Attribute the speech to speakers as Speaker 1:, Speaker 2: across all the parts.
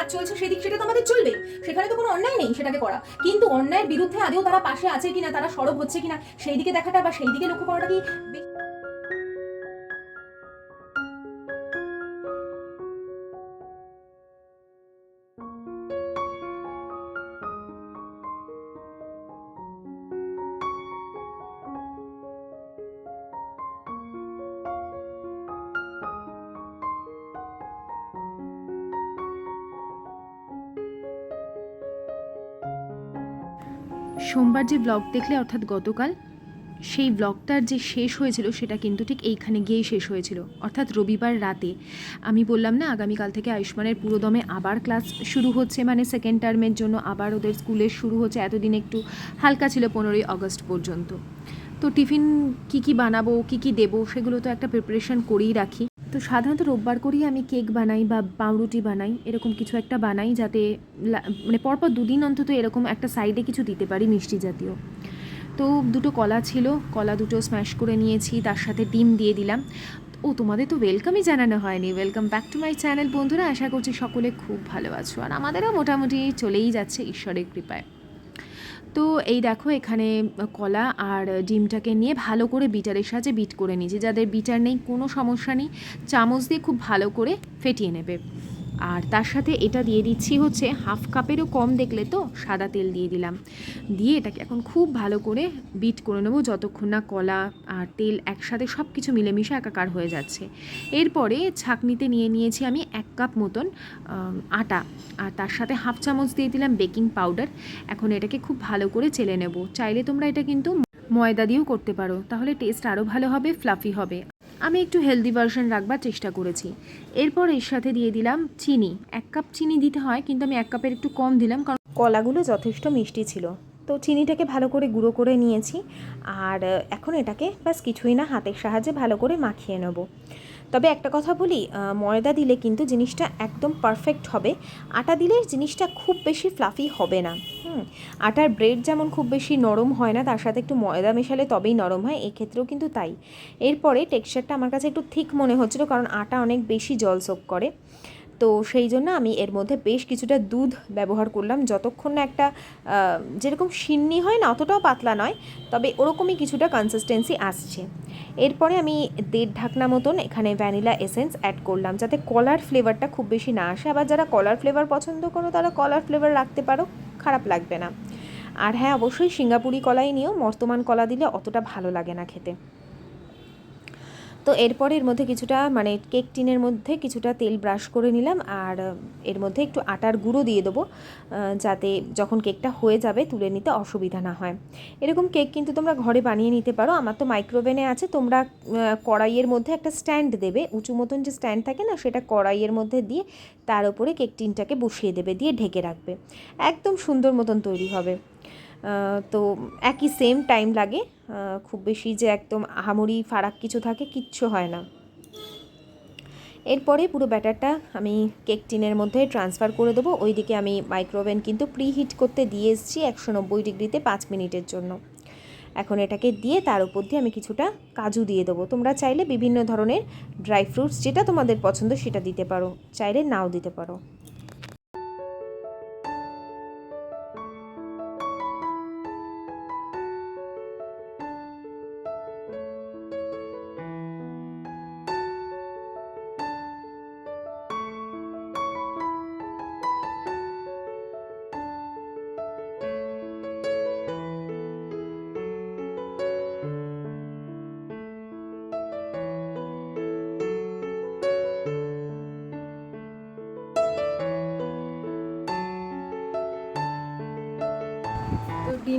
Speaker 1: কাজ চলছে সেদিক সেটা তো আমাদের চলবে সেখানে তো কোনো অন্যায় নেই সেটাকে করা। কিন্তু অন্যায়ের বিরুদ্ধে আদেও তারা পাশে আছে কিনা, তারা সরব হচ্ছে কিনা সেই দিকে দেখাটা বা সেই দিকে লক্ষ্য করাটা কি
Speaker 2: সোমবার যে ব্লগ দেখলে অর্থাৎ গতকাল, সেই ব্লগটার যে শেষ হয়েছিল সেটা কিন্তু ঠিক এইখানে গিয়েই শেষ হয়েছিল। অর্থাৎ রবিবার রাতে। আমি বললাম, না, আগামীকাল থেকে আয়ুষ্মানের পুরোদমে আবার ক্লাস শুরু হচ্ছে। মানে সেকেন্ড টার্মের জন্য আবার ওদের স্কুলের শুরু হচ্ছে। এতদিন একটু হালকা ছিল পনেরোই আগস্ট পর্যন্ত। তো টিফিন কি কি বানাবো, কি কি দেবো, সেগুলো তো একটা প্রিপারেশন করেই রাখি। তো সাধারণত রোববার করেই আমি কেক বানাই বা পাউরুটি বানাই, এরকম কিছু একটা বানাই যাতে মানে পরপর দুদিন অন্তত এরকম একটা সাইডে কিছু দিতে পারি মিষ্টি জাতীয়। তো দুটো কলা ছিল, কলা দুটো স্ম্যাশ করে নিয়েছি, তার সাথে ডিম দিয়ে দিলাম। ও, তোমাদের তো ওয়েলকামই জানানো হয়নি। Welcome back to my channel বন্ধুরা, আশা করছি সকলে খুব ভালো আছো। আর আমাদেরও মোটামুটি চলেই যাচ্ছে ঈশ্বরের কৃপায়। তো এই দেখো এখানে কলা আর ডিমটাকে নিয়ে ভালো করে বিটারের সাহায্যে বিট করে নিয়েছি। যাদের বিটার নেই, কোনো সমস্যা নেই। চামচ দিয়ে খুব ভালো করে ফেটিয়ে নেবে। আর তার সাথে এটা দিয়ে দিচ্ছি হচ্ছে হাফ কাপেরও কম দেখলে তো সাদা তেল দিয়ে দিলাম। দিয়ে এটাকে এখন খুব ভালো করে বিট করে নেব যতক্ষণ না কলা আর তেল একসাথে সব কিছু মিলেমিশে একাকার হয়ে যাচ্ছে। এরপরে ছাকনিতে নিয়ে নিয়েছি আমি এক কাপ মতন আটা। আর তার সাথে হাফ চামচ দিয়ে দিলাম বেকিং পাউডার। এখন এটাকে খুব ভালো করে চেলে নেব। চাইলে তোমরা এটা কিন্তু ময়দা দিয়েও করতে পারো। তাহলে টেস্ট আরও ভালো হবে ফ্লাফি হবে। আমি একটু হেলদি ভার্সন রাখবার চেষ্টা করেছি। এরপর এর সাথে দিয়ে দিলাম চিনি। এক কাপ চিনি দিতে হয়, কিন্তু আমি এক কাপের একটু কম দিলাম কারণ
Speaker 1: কলাগুলো যথেষ্ট মিষ্টি ছিল। তো চিনিটাকে ভালো করে গুঁড়ো করে নিয়েছি। আর, এখন এটাকে ব্যাস কিছুই না, হাতের সাহায্যে ভালো করে মাখিয়ে নেব। তবে একটা কথা বলি ময়দা দিলে কিন্তু জিনিসটা একদম পারফেক্ট হবে। আটা দিলে জিনিসটা খুব বেশি ফ্লাফি হবে না। হুম, আটার ব্রেড যেমন খুব বেশি নরম হয় না, তার সাথে একটু ময়দা মেশালে তবেই নরম হয়, এক্ষেত্রেও কিন্তু তাই। এরপরে টেক্সচারটা আমার কাছে একটু থিক মনে হচ্ছিল, কারণ আটা অনেক বেশি জল সোক করে। তো সেই জন্য আমি এর মধ্যে বেশ কিছুটা দুধ ব্যবহার করলাম। যতক্ষণ না একটা যেরকম সিন্নি হয় না, অতটাও পাতলা নয়, তবে ওরকমই কিছুটা কনসিস্টেন্সি আসছে। এরপরে আমি দেড় ঢাকনা মতন এখানে ভ্যানিলা এসেন্স অ্যাড করলাম, যাতে কলার ফ্লেভারটা খুব বেশি না আসে। আবার যারা কলার ফ্লেভার পছন্দ করো, তারা কলার ফ্লেভার রাখতে পারো, খারাপ লাগবে না। আর হ্যাঁ অবশ্যই সিঙ্গাপুরি কলাই নিয়েও বর্তমান কলা দিলে অতটা ভালো লাগে না খেতে। তো এরপরে এর মধ্যে কিছুটা মানে কেক টিনের মধ্যে কিছুটা তেল ব্রাশ করে নিলাম আর এর মধ্যে একটু আটার গুঁড়ো দিয়ে দেবো যাতে যখন কেকটা হয়ে যাবে তুলে নিতে অসুবিধা না হয়। এরকম কেক কিন্তু তোমরা ঘরে বানিয়ে নিতে পারো। আমার তো মাইক্রোওভেনে আছে, তোমরা কড়াইয়ের মধ্যে একটা স্ট্যান্ড দেবে। উঁচু মতন যে স্ট্যান্ড থাকে না, সেটা কড়াইয়ের মধ্যে দিয়ে তার উপরে কেক টিনটাকে বসিয়ে দেবে, দিয়ে ঢেকে রাখবে। একদম সুন্দর মতন তৈরি হবে। তো একই সেম টাইম লাগে। খুব বেশি যে একদম আহামরি ফারাক কিছু থাকে, কিচ্ছু হয় না। এরপরে পুরো ব্যাটারটা আমি কেক টিনের মধ্যে ট্রান্সফার করে দেবো। ওইদিকে আমি মাইক্রোওভেন কিন্তু প্রি হিট করতে দিয়ে এসেছি একশো নব্বই ডিগ্রিতে পাঁচ মিনিটের জন্য। এখন এটাকে দিয়ে তার উপর দিয়ে আমি কিছুটা কাজু দিয়ে দেবো। তোমরা চাইলে বিভিন্ন ধরনের ড্রাই ফ্রুটস যেটা তোমাদের পছন্দ সেটা দিতে পারো, চাইলে নাও দিতে পারো।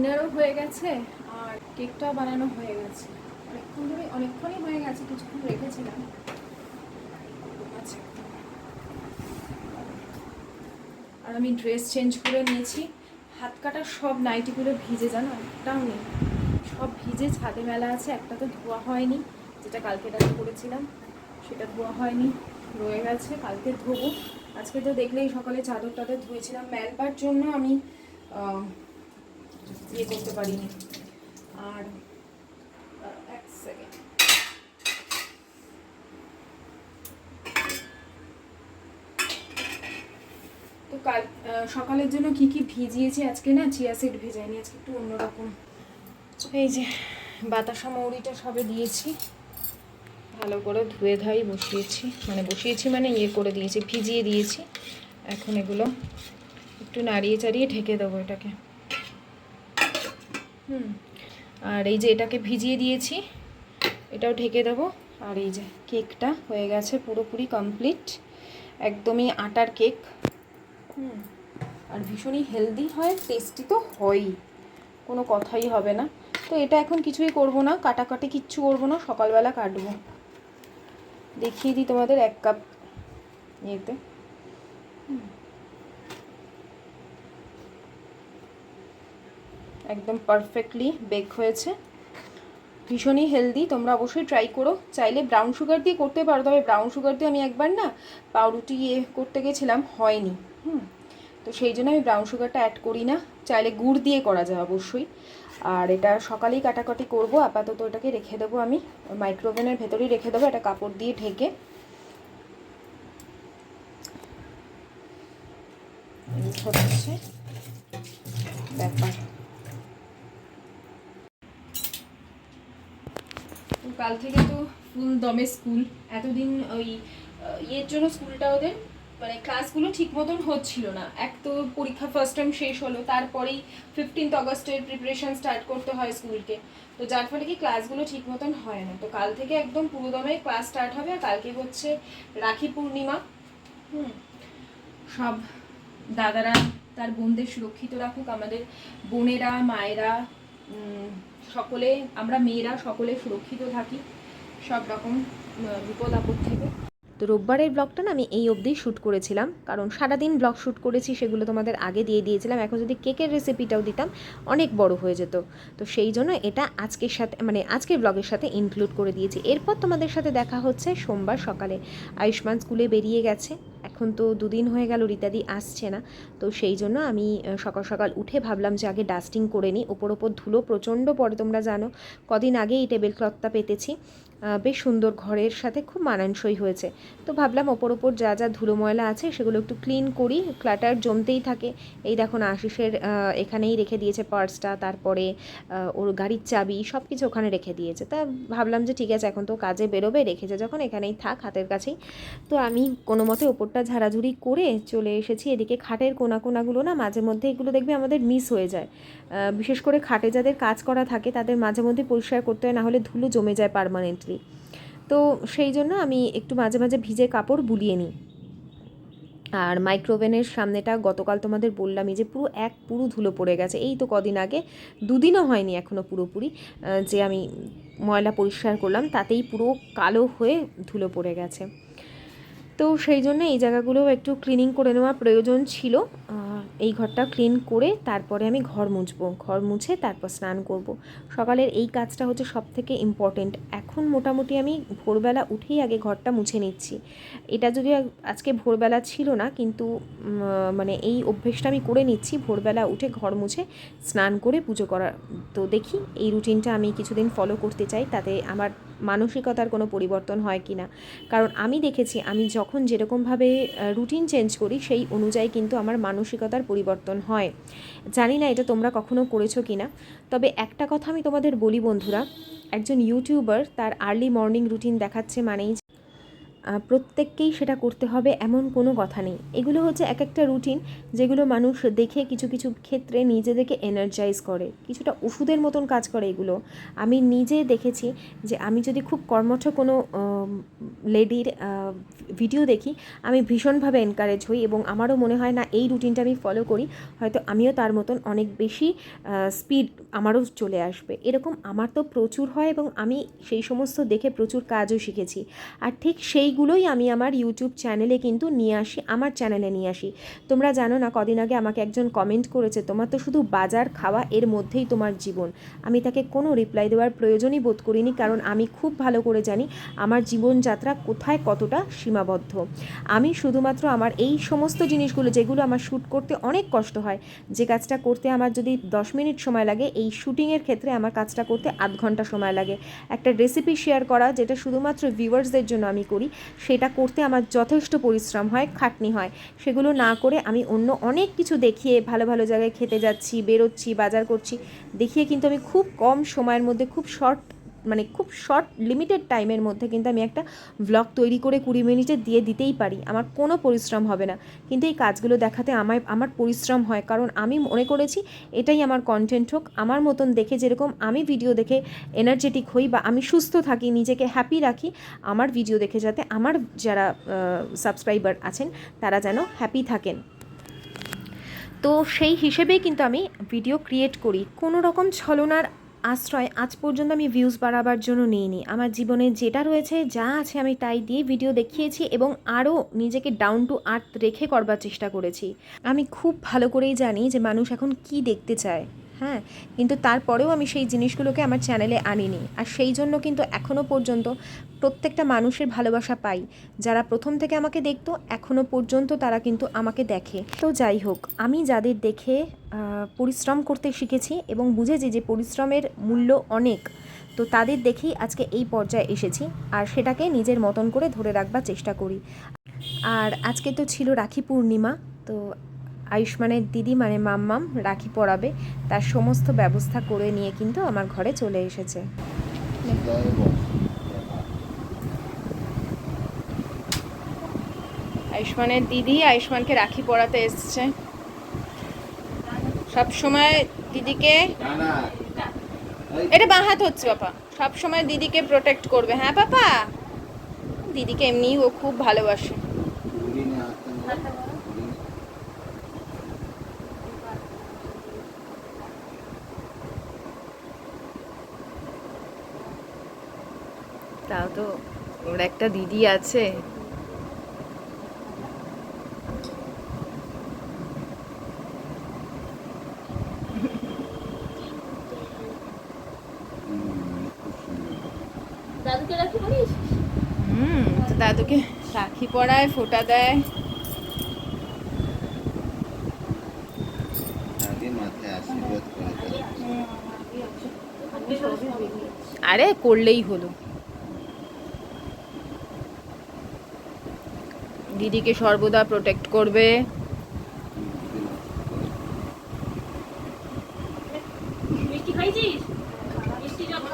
Speaker 2: ডিনারও হয়ে গেছে আর কেকটাও বানানো হয়ে গেছে। অনেকক্ষণ ধরে, অনেকক্ষণই হয়ে গেছে, কিছুক্ষণ রেখেছিলাম। আচ্ছা। আর আমি ড্রেস চেঞ্জ করে নিয়েছি। হাত কাটা সব নাইটিগুলো ভিজে, জানো? একটাও নেই। সব ভিজে ছাদে মেলা আছে, একটা তো ধোয়া হয়নি, যেটা কালকে রাতে করেছিলাম, সেটা ধোয়া হয়নি, রয়ে গেছে, কালকে ধোবো। আজকে তো দেখলেই সকালে চাদর টাদর ধুয়েছিলাম। মেলবার জন্য আমি ইয়ে করতে পারিনি। আর এক সেকেন্ড তো কাল সকালের জন্য কি কি ভিজিয়েছি? আজকে না চিয়া সিড ভিজাইনি, আজকে একটু অন্যরকম। এই যে, বাতাসা মৌরিটা সবে দিয়েছি। ভালো করে ধুয়ে ধাই বসিয়েছি। মানে বসিয়েছি মানে ইয়ে করে দিয়েছি, ভিজিয়ে দিয়েছি। এখন এগুলো একটু নাড়িয়ে চাড়িয়ে ঢেকে দেবো এটাকে। হুম। আর এই যে এটাকে ভিজিয়ে দিয়েছি এটাও ঢেকে দেবো। আর এই যে কেকটা হয়ে গেছে পুরোপুরি কমপ্লিট একদমই আটার কেক। হুম। আর ভীষণই হেলদি হয় টেস্টি তো হয়ই। কোনো কথাই হবে না। তো এটা এখন কিছুই করব না কাটাকাটি কিচ্ছু করব না সকালবেলা কাটবো। দেখিয়ে দিই তোমাদের এক কাপ ইয়েতে। হুম। একদম পারফেক্টলি বেক হয়েছে। ভীষণই হেলদি তোমরা অবশ্যই ট্রাই করো। চাইলে ব্রাউন সুগার দিয়ে করতে পারো, তবে ব্রাউন সুগার দিয়ে আমি একবার না পাউরুটি ইয়ে করতে গেছিলাম, হয়নি। হুম, তো সেই জন্য আমি ব্রাউন সুগারটা অ্যাড করি না। চাইলে গুড় দিয়ে করা যায় অবশ্যই। আর এটা সকালেই কাটাকাটি করব, আপাতত এটাকে রেখে দেবো আমি। মাইক্রোওভেনের ভেতরেই রেখে দেবো এটা কাপড় দিয়ে ঢেকে। ব্যাপার। কাল থেকে তো ফুল দমে স্কুল এতদিন ওই ইয়ের জন্য স্কুলটা ওদের মানে ক্লাসগুলো ঠিক মতন হচ্ছিল না। এক তো পরীক্ষা ফার্স্ট টাইম শেষ হলো, তারপরেই ফিফটিন্থ অগস্টের প্রিপারেশন স্টার্ট করতে হয় স্কুলকে তো যার ফলে কি ক্লাসগুলো ঠিক মতন হয় না। তো কাল থেকে একদম পুরো দমে ক্লাস স্টার্ট হবে, আর কালকে হচ্ছে রাখি পূর্ণিমা। হুম। সব দাদারা, তার বোনদের সুরক্ষিত রাখুক। আমাদের বোনেরা, মায়েরা সকলে আমরা মেয়েরা সকলে সুরক্ষিত থাকি। সব রকম বিপদ আপদ থেকে।
Speaker 1: তো রোববারের ব্লগটা না আমি এই অবধিই শ্যুট করেছিলাম। কারণ সারাদিন ব্লগ শ্যুট করেছি, সেগুলো তোমাদের আগে দিয়ে দিয়েছিলাম। এখন যদি কেকের রেসিপিটাও দিতাম, অনেক বড় হয়ে যেত। তো সেই জন্য এটা আজকের সাথে মানে আজকের ব্লগের সাথে ইনক্লুড করে দিয়েছি। এরপর তোমাদের সাথে দেখা হচ্ছে সোমবার সকালে। আয়ুষ্মান স্কুলে বেরিয়ে গেছে। এখন তো দুদিন হয়ে গেল রীতাদি আসছে না। তো সেই জন্য আমি সকাল সকাল উঠে ভাবলাম যে আগে ডাস্টিং করে নিই। ওপর ওপর ধুলো প্রচণ্ড পরে তোমরা জানো। কদিন আগে এই টেবিল ক্লথটা পেতেছি। বেশ সুন্দর ঘরের সাথে খুব মানানসই হয়েছে। তো ভাবলাম ওপর ওপর যা যা ধুলো ময়লা আছে সেগুলো একটু ক্লিন করি ক্লাটার জমতেই থাকে। এই দেখো না আশিসের এখানেই রেখে দিয়েছে পার্সটা তারপরে ওর গাড়ির চাবি সব কিছু ওখানে রেখে দিয়েছে। তা ভাবলাম যে ঠিক আছে, এখন তো কাজে বেরোবে রেখেছে যখন এখানেই থাক হাতের কাছেই। তো আমি কোনো মতে ওপরটা ঝাড়াঝুড়ি করে চলে এসেছি, এদিকে খাটের কোনা কোনাগুলো না মাঝে মধ্যে এগুলো দেখবে আমাদের মিস হয়ে যায়। বিশেষ করে খাটে যাদের কাজ করা থাকে, তাদের মাঝে মধ্যে পরিষ্কার করতে হয়, না হলে ধুলো জমে যায় পারমানেন্টলি তো সেই জন্য আমি একটু মাঝে মাঝে ভিজে কাপড় বুলিয়ে নিই। আর মাইক্রোওভেনের সামনেটা গতকাল তোমাদের বললামই যে পুরো এক পুরো ধুলো পড়ে গেছে। এই তো কদিন আগে, দুদিনও হয়নি এখনও পুরোপুরি যে আমি ময়লা পরিষ্কার করলাম, তাতেই পুরো কালো হয়ে ধুলো পড়ে গেছে। তো সেই জন্য এই জায়গাগুলোও একটু ক্লিনিং করে নেওয়া প্রয়োজন ছিল। এই ঘরটা ক্লিন করে তারপরে আমি ঘর মুছবো। ঘর মুছে তারপর স্নান করব। সকালের এই কাজটা হচ্ছে সব থেকে ইম্পর্টেন্ট এখন মোটামুটি আমি ভোরবেলা উঠেই আগে ঘরটা মুছে নিচ্ছি। এটা যদি আজকে ভোরবেলা ছিল না, কিন্তু মানে এই অভ্যেসটা আমি করে নিচ্ছি। ভোরবেলা উঠে ঘর মুছে স্নান করে পুজো করা। তো দেখি এই রুটিনটা আমি কিছুদিন ফলো করতে চাই, তাতে আমার মানসিকতার কোনো পরিবর্তন হয় কি না? কারণ আমি দেখেছি, আমি যখন যেরকমভাবে রুটিন চেঞ্জ করি, সেই অনুযায়ী কিন্তু আমার মানসিকতার পরিবর্তন হয়। জানি না এটা তোমরা কখনো করেছ কি না? তবে একটা কথা আমি তোমাদের বলি বন্ধুরা, একজন ইউটিউবার তার আর্লি মর্নিং রুটিন দেখাচ্ছে মানেই প্রত্যেককেই সেটা করতে হবে এমন কোনো কথা নেই। এগুলো হচ্ছে এক একটা রুটিন যেগুলো মানুষ দেখে কিছু কিছু ক্ষেত্রে নিজেদেরকে এনার্জাইজ করে। কিছুটা ওষুধের মতন কাজ করে এগুলো। আমি নিজে দেখেছি যে আমি যদি খুব কর্মঠ কোনো লেডির ভিডিও দেখি, আমি ভীষণভাবে এনকারেজ হই এবং আমারও মনে হয়, না, এই রুটিনটা আমি ফলো করি। হয়তো আমিও তার মতন অনেক বেশি স্পিড আমারও চলে আসবে। এরকম আমার তো প্রচুর হয় এবং আমি সেই সমস্ত দেখে প্রচুর কাজও শিখেছি। আর ঠিক সেইগুলোই আমি আমার ইউটিউব চ্যানেলে কিন্তু নিয়ে আসি, আমার চ্যানেলে নিয়ে আসি। তোমরা জানো না, কদিন আগে আমাকে একজন কমেন্ট করেছে, তোমার তো শুধু বাজার খাওয়া, এর মধ্যেই তোমার জীবন। আমি তাকে কোনো রিপ্লাই দেওয়ার প্রয়োজনই বোধ করিনি, কারণ আমি খুব ভালো করে জানি আমার জীবনযাত্রা কোথায় কতটা সীমাবদ্ধ। আমি শুধুমাত্র আমার এই সমস্ত জিনিসগুলো, যেগুলো আমার শ্যুট করতে অনেক কষ্ট হয়, যে কাজটা করতে আমার যদি দশ মিনিট সময় লাগে, এই শ্যুটিংয়ের ক্ষেত্রে আমার কাজটা করতে আধ ঘণ্টা সময় লাগে। একটা রেসিপি শেয়ার করা, যেটা শুধুমাত্র ভিউয়ার্সদের জন্য আমি করি সেটা করতে আমার যথেষ্ট পরিশ্রম হয়, খাটনি হয়। সেগুলো না করে আমি অন্য অনেক কিছু দেখিয়ে ভালো ভালো জায়গায় খেতে যাচ্ছি, বেরোচ্ছি, বাজার করছি, দেখিয়ে কিন্তু আমি খুব কম সময়ের মধ্যে, খুব শর্ট মানে খুব শর্ট লিমিটেড টাইমের মধ্যে কিন্তু আমি একটা ব্লগ তৈরি করে কুড়ি মিনিটে দিয়ে দিতেই পারি। আমার কোনো পরিশ্রম হবে না। কিন্তু এই কাজগুলো দেখাতে আমায়, আমার পরিশ্রম হয়। কারণ আমি মনে করেছি এটাই আমার কন্টেন্ট হোক। আমার মতন দেখে যেরকম আমি ভিডিও দেখে এনার্জেটিক হই বা আমি সুস্থ থাকি, নিজেকে হ্যাপি রাখি, আমার ভিডিও দেখে যাতে আমার যারা সাবস্ক্রাইবার আছেন, তারা যেন হ্যাপি থাকেন। তো সেই হিসেবেই কিন্তু আমি ভিডিও ক্রিয়েট করি। কোনো রকম ছলনার আশ্রয়, আজ পর্যন্ত আমি ভিউজ বাড়াবার জন্য নিইনি। আমার জীবনে যেটা রয়েছে, যা আছে আমি তাই দিয়ে ভিডিও দেখিয়েছি এবং আরও নিজেকে ডাউন টু আর্থ রেখে করবার চেষ্টা করেছি। আমি খুব ভালো করেই জানি যে মানুষ এখন কি দেখতে চায়। হ্যাঁ কিন্তু তারপরেও আমি সেই জিনিসগুলোকে আমার চ্যানেলে আনিনি। আর সেই জন্য কিন্তু এখনও পর্যন্ত প্রত্যেকটা মানুষের ভালোবাসা পাই। যারা প্রথম থেকে আমাকে দেখতো এখনও পর্যন্ত তারা কিন্তু আমাকে দেখে। তো যাই হোক, আমি যাদের দেখে পরিশ্রম করতে শিখেছি এবং বুঝেছি যে পরিশ্রমের মূল্য অনেক, তো তাদের দেখেই আজকে এই পর্যায়ে এসেছি। আর সেটাকে নিজের মতন করে ধরে রাখবার চেষ্টা করি। আর আজকে তো ছিল রাখি পূর্ণিমা, তো আয়ুষ্মানের দিদি মানে মাম্মাম রাখি পরাবে, তার সমস্ত ব্যবস্থা করে নিয়ে কিন্তু আমার ঘরে চলে এসেছে।
Speaker 2: আয়ুষ্মানের দিদি আয়ুষ্মানকে রাখি পরাতে এসছে। সব সময় দিদিকে এটা বাঁ হাত হচ্ছে পাপা সব সময় দিদিকে প্রোটেক্ট করবে। হ্যাঁ পাপা দিদিকে এমনি ও খুব ভালোবাসে
Speaker 3: ঘুরি নিয়ে আসতাম ঘুরি নিয়ে।
Speaker 2: তাও তো ওর একটা দিদি আছে।
Speaker 3: হুম,
Speaker 4: দাদুকে রাখি বলিস
Speaker 2: হুম তো দাদুকে রাখি পরায় ফোঁটা দেয়। আরে করলেই হলো। দিদিকে সর্বদা প্রোটেক্ট করবে
Speaker 4: মিষ্টি খাইছিস মিষ্টি যখন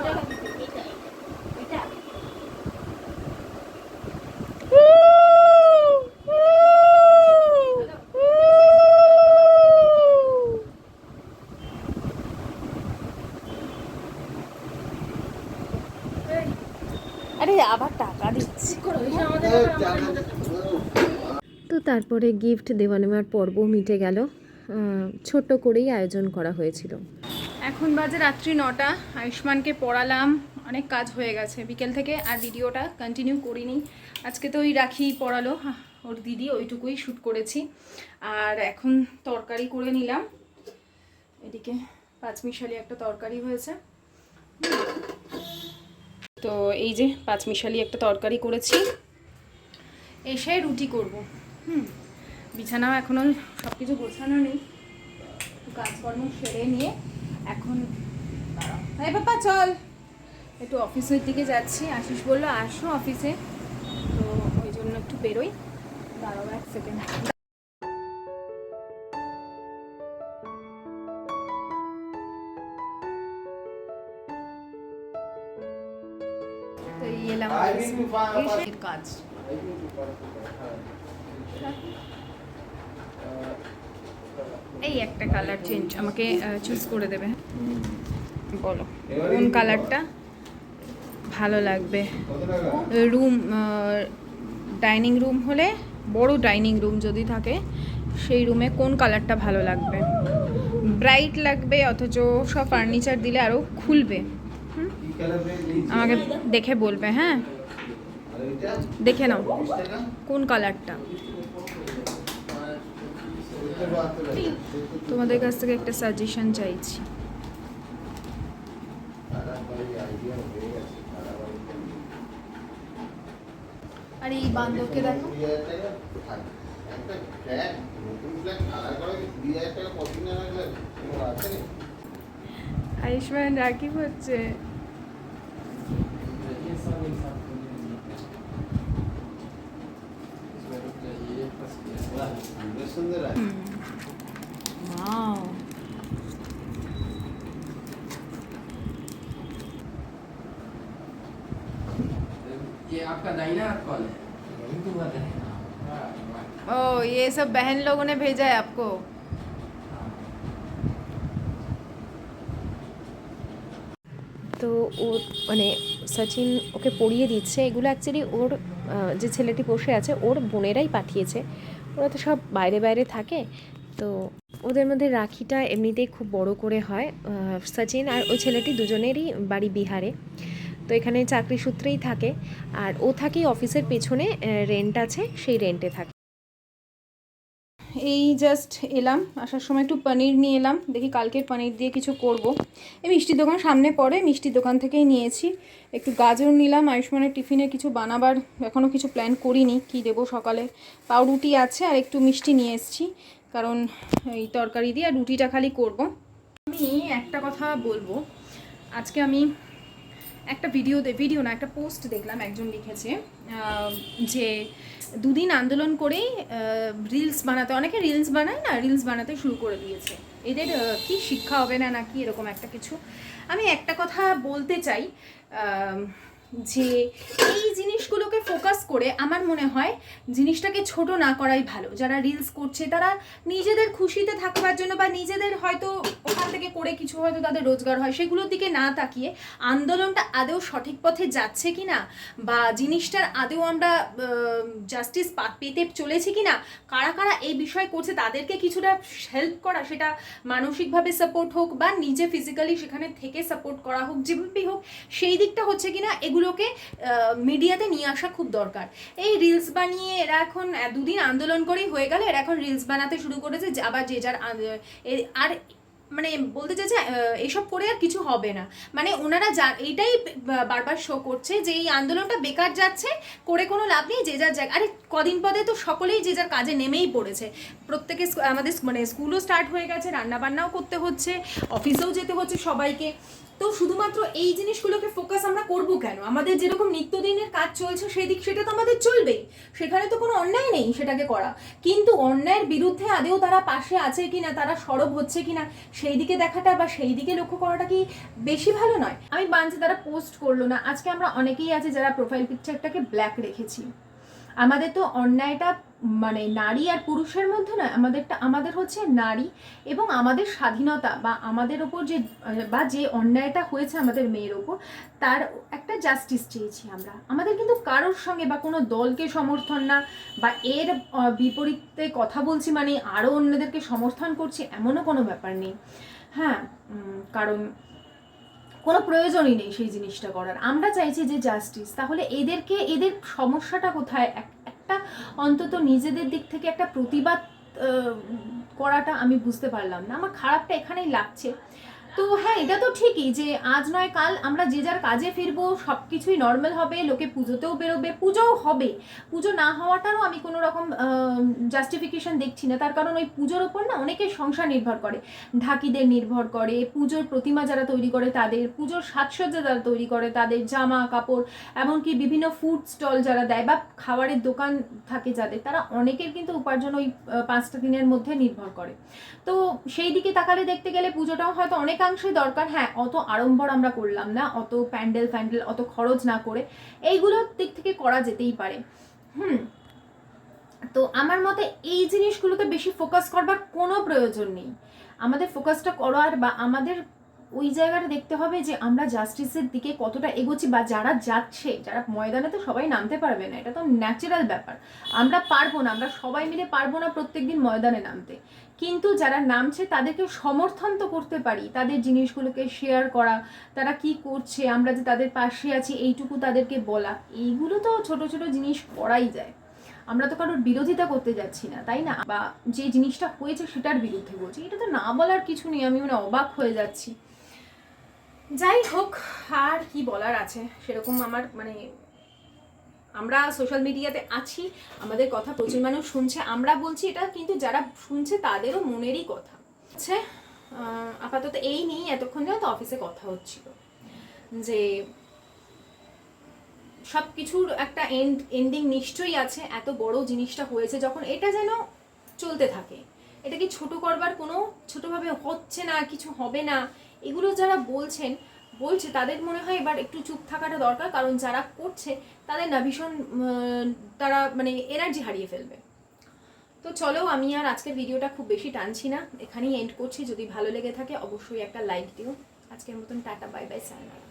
Speaker 4: এটাই এটা
Speaker 2: আরে আবার টাকা দিচ্ছি
Speaker 4: করো এসে আমাদের
Speaker 3: এই
Speaker 4: ব্যাপারে আমাদের
Speaker 3: জানা-
Speaker 4: কথা
Speaker 3: ও,
Speaker 1: তো তারপরে গিফট দেওয়া নেওয়ার পর্ব মিটে গেল। ছোট্ট করেই আয়োজন করা হয়েছিল।
Speaker 2: এখন বাজে রাত্রি নটা। আয়ুষ্মানকে পড়ালাম। অনেক কাজ হয়ে গেছে। বিকেল থেকে আর ভিডিওটা কন্টিনিউ করিনি। আজকে তো ওই রাখি পড়ালো। ওর দিদি ওইটুকুই শ্যুট করেছি। আর এখন তরকারি করে নিলাম। এদিকে পাঁচমিশালি একটা তরকারি হয়েছে। তো এই যে পাঁচমিশালি একটা তরকারি করেছি। এসে রুটি করব। হুম বিছানাও এখনও সব কিছু গোছানো নেই। কাজকর্ম সেরে নিয়ে এখন এই বাবা চল। একটু অফিসের দিকে যাচ্ছি। আশিস বলল আসো অফিসে। তো ওই জন্য একটু বেরোই। দাঁড়াও এক সেকেন্ড কাজ। এই একটা কালার চেঞ্জ আমাকে চুজ করে দেবে। বলো কোন কালারটা ভালো লাগবে? রুম ডাইনিং রুম হলে বড় ডাইনিং রুম যদি থাকে সেই রুমে কোন কালারটা ভালো লাগবে? ব্রাইট লাগবে অথচ সব ফার্নিচার দিলে আরও খুলবে। আমাকে দেখে বলবে হ্যাঁ? দেখে নাও কোন কালারটা। তোমাদের কাছ থেকে একটা সাজেশন চাইছি। আর এই বান্ধবকে দেখো
Speaker 3: কুড়ি হাজার টাকা
Speaker 2: सब बहन लोगों ने भेजा है आपको
Speaker 1: তো ও মানে সচিন ওকে পড়িয়ে দিচ্ছে এগুলো অ্যাকচুয়ালি ওর আহ, যে ছেলেটি বসে আছে ওর বোনেরাই পাঠিয়েছে ওরা তো সব বাইরে বাইরে থাকে তো ওদের মধ্যে রাখিটা এমনিতেই খুব বড় করে হয় আহ, সচিন আর ওই ছেলেটি দুজনেরই বাড়ি বিহারে তো এখানে চাকরি সূত্রেই থাকে আর ও থাকে অফিসের পেছনে রেন্ট আছে সেই রেন্টে থাকে
Speaker 2: এই জাস্ট এলাম, আসার সময় একটু পনির নিয়ে এলাম, দেখি কালকের পনির দিয়ে কিছু করব। এই মিষ্টির দোকান সামনে পড়ে, মিষ্টির দোকান থেকেই নিয়েছি। একটু গাজর নিলাম, আয়ুষ্মানের টিফিনে কিছু বানাবার এখনও কিছু প্ল্যান করিনি, কি দেবো সকালে। পাউরুটি আছে আর একটু মিষ্টি নিয়ে এসেছি, কারণ এই তরকারি দিয়ে আর রুটিটা খালি করব। আমি একটা কথা বলব, আজকে আমি একটা ভিডিও ভিডিও না, একটা পোস্ট দেখলাম, একজন লিখেছে যে দুদিন আন্দোলন করেই রিলস বানাতে, অনেকে রিলস বানায় না রিলস বানাতে শুরু করে দিয়েছে। এদের কি শিক্ষা হবে না নাকি এরকম একটা কিছু? আমি একটা কথা বলতে চাই যে এই জিনিসগুলোকে ফোকাস করে আমার মনে হয় জিনিসটাকে ছোট না করাই ভালো। যারা রিলস করছে, তারা নিজেদের খুশিতে থাকবার জন্য বা নিজেদের হয়তো ওখান থেকে করে কিছু হয়তো তাদের রোজগার হয়, সেগুলোর দিকে না তাকিয়ে আন্দোলনটা আদৌ সঠিক পথে যাচ্ছে কি না বা জিনিসটার আদৌ আমরা জাস্টিস পেতে চলেছি কি না কারা কারা এই বিষয় করছে, তাদেরকে কিছুটা হেল্প করা, সেটা মানসিকভাবে সাপোর্ট হোক বা নিজে ফিজিক্যালি সেখানে থেকে সাপোর্ট করা হোক, যেভাবেই হোক, সেই দিকটা হচ্ছে কিনা, এগুলোকে মিডিয়াতে নিয়ে আসা খুব দরকার। এই রিলস বানিয়ে এরা এখন দুদিন আন্দোলন করেই হয়ে গেল, এরা এখন রিলস বানাতে শুরু করেছে আবার যে যার আর মানে বলতে চাইছে এসব করে আর কিছু হবে না। মানে ওনারা যা, এইটাই বারবার শো করছে যে এই আন্দোলনটা বেকার যাচ্ছে, করে কোনো লাভ নেই, যে যার জায়গা আরে কদিন পদে তো সকলেই যে যার কাজে নেমেই পড়েছে। প্রত্যেকে আমাদের মানে স্কুলও স্টার্ট হয়ে গেছে, রান্নাবান্নাও করতে হচ্ছে অফিসেও যেতে হচ্ছে সবাইকে। তো শুধুমাত্র এই জিনিসগুলোকে ফোকাস আমরা করব কেন? আমাদের যেরকম নিত্যদিনের কাজ চলছে, সেই দিক, সেটা তো আমাদের চলবেই। সেখানে তো কোনো অন্যায় নেই সেটাকে করা। কিন্তু অন্যায়ের বিরুদ্ধে আদেও তারা পাশে আছে কিনা, তারা সরব হচ্ছে কিনা, সেই দিকে দেখাটা বা সেই দিকে লক্ষ্য করাটা কি বেশি ভালো নয়? আমি বানছি তারা পোস্ট করল না। আজকে আমরা অনেকেই আছে যারা প্রোফাইল পিকচারটাকে ব্ল্যাক রেখেছি। আমাদের তো অন্যায়টা মানে নারী আর পুরুষের মধ্যে নয় আমাদেরটা, আমাদের হচ্ছে নারী এবং আমাদের স্বাধীনতা বা আমাদের ওপর যে, বা যে অন্যায়টা হয়েছে আমাদের মেয়ের ওপর, তার একটা জাস্টিস চেয়েছি আমরা। আমাদের কিন্তু কারোর সঙ্গে বা কোনো দলকে সমর্থন না বা এর বিপরীতে কথা বলছি মানে আরও অন্যদেরকে সমর্থন করছি এমনও কোনো ব্যাপার নেই। হ্যাঁ কারণ কোনো প্রয়োজনই নেই সেই জিনিসটা করার। আমরা চাইছি যে জাস্টিস তাহলে এদেরকে, এদের সমস্যাটা কোথায়? একটা অন্তত নিজেদের দিক থেকে একটা প্রতিবাদ করাটা আমি বুঝতে পারলাম না। আমার খারাপটা এখানেই লাগছে। তো হ্যাঁ এটা তো ঠিকই যে আজ নয় কাল আমরা যে যার কাজে ফিরবো সব কিছুই নর্মাল হবে, লোকে পুজোতেও বেরোবে, পুজোও হবে। পুজো না হওয়াটারও আমি কোনো রকম জাস্টিফিকেশন দেখছি না। তার কারণ ওই পুজোর ওপর না অনেকের সংসার নির্ভর করে। ঢাকিদের নির্ভর করে, পুজোর প্রতিমা যারা তৈরি করে তাদের, পুজোর সাজসজ্জা যারা তৈরি করে তাদের, জামা, কাপড়, এমনকি বিভিন্ন ফুড স্টল যারা দেয় বা খাবারের দোকান থাকে যাদের, তারা অনেকের কিন্তু উপার্জন ওই পাঁচটা দিনের মধ্যে নির্ভর করে। তো সেই দিকে তাকালে দেখতে গেলে পুজোটাও হয়তো অনেকাংশে দরকার। হ্যাঁ অত আড়ম্বর আমরা করলাম না, অত প্যান্ডেল ফ্যান্ডেল, অত খরচ না করে। এইগুলোর দিক থেকে করা যেতেই পারে। হুম। তো আমার মতে এই জিনিসগুলোতে বেশি ফোকাস করবার কোনো প্রয়োজন নেই। আমাদের ফোকাসটা করার বা আমাদের ওই জায়গাটা দেখতে হবে যে আমরা জাস্টিসের দিকে কতটা এগোচ্ছি বা যারা যাচ্ছে, যারা ময়দানে তো সবাই নামতে পারবে না, এটা তো ন্যাচারাল ব্যাপার। আমরা পারব না, আমরা সবাই মিলে পারব না প্রত্যেকদিন ময়দানে নামতে। কিন্তু যারা নামছে তাদেরকে সমর্থন তো করতে পারি। তাদের জিনিসগুলোকে শেয়ার করা, তারা কি করছে, আমরা যে তাদের পাশে আছি, এইটুকু তাদেরকে বলা, এইগুলো তো ছোট ছোট জিনিস করাই যায়। আমরা তো কারোর বিরোধিতা করতে যাচ্ছি না, তাই না? বা যে জিনিসটা হয়েছে, সেটার বিরুদ্ধে বলছি। এটা তো না বলার কিছু নেই, আমি মানে অবাক হয়ে যাচ্ছি। যাই হোক, আর কি বলার আছে? সেরকম আমার মানে আমরা সোশ্যাল মিডিয়াতে আছি, আমাদের কথা প্রচুর মানুষ শুনছে, আমরা বলছি এটা কিন্তু যারা শুনছে তাদেরও মনেরই কথা। হচ্ছে আপাতত এই নিয়ে এতক্ষণ যেন তো অফিসে কথা হচ্ছিল, যে সব কিছুর একটা এন্ড এন্ডিং নিশ্চয়ই আছে, এত বড় জিনিসটা হয়েছে যখন এটা যেন চলতে থাকে। এটা কি ছোট করবার কোনো, ছোটোভাবে হচ্ছে না, কিছু হবে না এগুলো যারা বলছেন, বলছে, তাদের মনে হয় এবার একটু চুপ থাকাটা দরকার, কারণ যারা করছে, তাদের না ভীষণ তারা মানে এনার্জি হারিয়ে ফেলবে। তো চলো, আমি আর আজকের ভিডিওটা খুব বেশি টানছি না। এখানেই এন্ড করছি। যদি ভালো লেগে থাকে, অবশ্যই একটা লাইক দিও। আজকের মতন টাটা বাই বাই সায়নারা